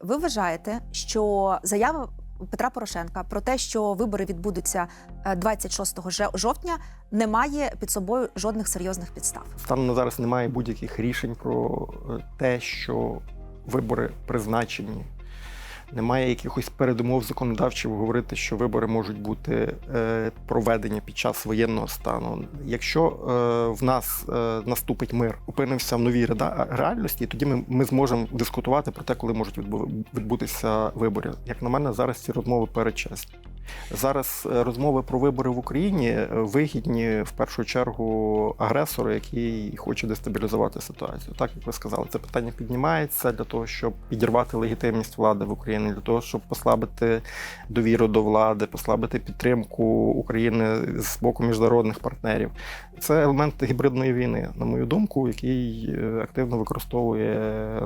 Ви вважаєте, що заява Петра Порошенка про те, що вибори відбудуться е, 26 же- жовтня, не має під собою жодних серйозних підстав? Станом на зараз немає будь-яких рішень про е, те, що вибори призначені. Немає якихось передумов законодавчих говорити, що вибори можуть бути е, проведені під час воєнного стану. Якщо е, в нас е, наступить мир, опинимося в новій реальності, тоді ми, ми зможемо дискутувати про те, коли можуть відбу- відбутися вибори. Як на мене, зараз ці розмови передчасні. Зараз е, розмови про вибори в Україні е, вигідні в першу чергу агресору, який хоче дестабілізувати ситуацію. Так як ви сказали, це питання піднімається для того, щоб підірвати легітимність влади в Україні, для того, щоб послабити довіру до влади, послабити підтримку України з боку міжнародних партнерів. Це елемент гібридної війни, на мою думку, який е, активно використовує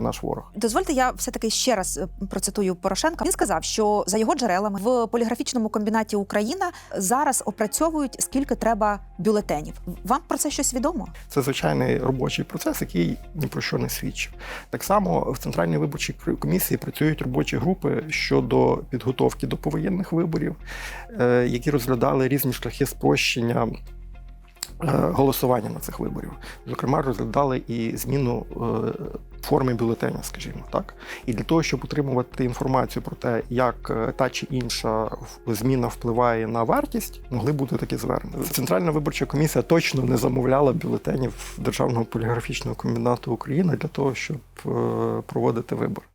наш ворог. Дозвольте, я все таки ще раз процитую Порошенка. Він сказав, що за його джерелами в поліграфічному комбінаті Україна зараз опрацьовують скільки треба бюлетенів. Вам про це щось відомо? Це звичайний робочий процес, який ні про що не свідчив. Так само в центральній виборчій комісії працюють робочі групи щодо підготовки до повоєнних виборів, е, які розглядали різні шляхи спрощення. Е, Голосування на цих виборів, зокрема, розглядали і зміну е, форми бюлетеня, скажімо так. І для того, щоб отримувати інформацію про те, як е, та чи інша зміна впливає на вартість, могли бути такі звернення. Центральна виборча комісія точно не замовляла бюлетенів Державного поліграфічного комбінату України для того, щоб проводити вибори.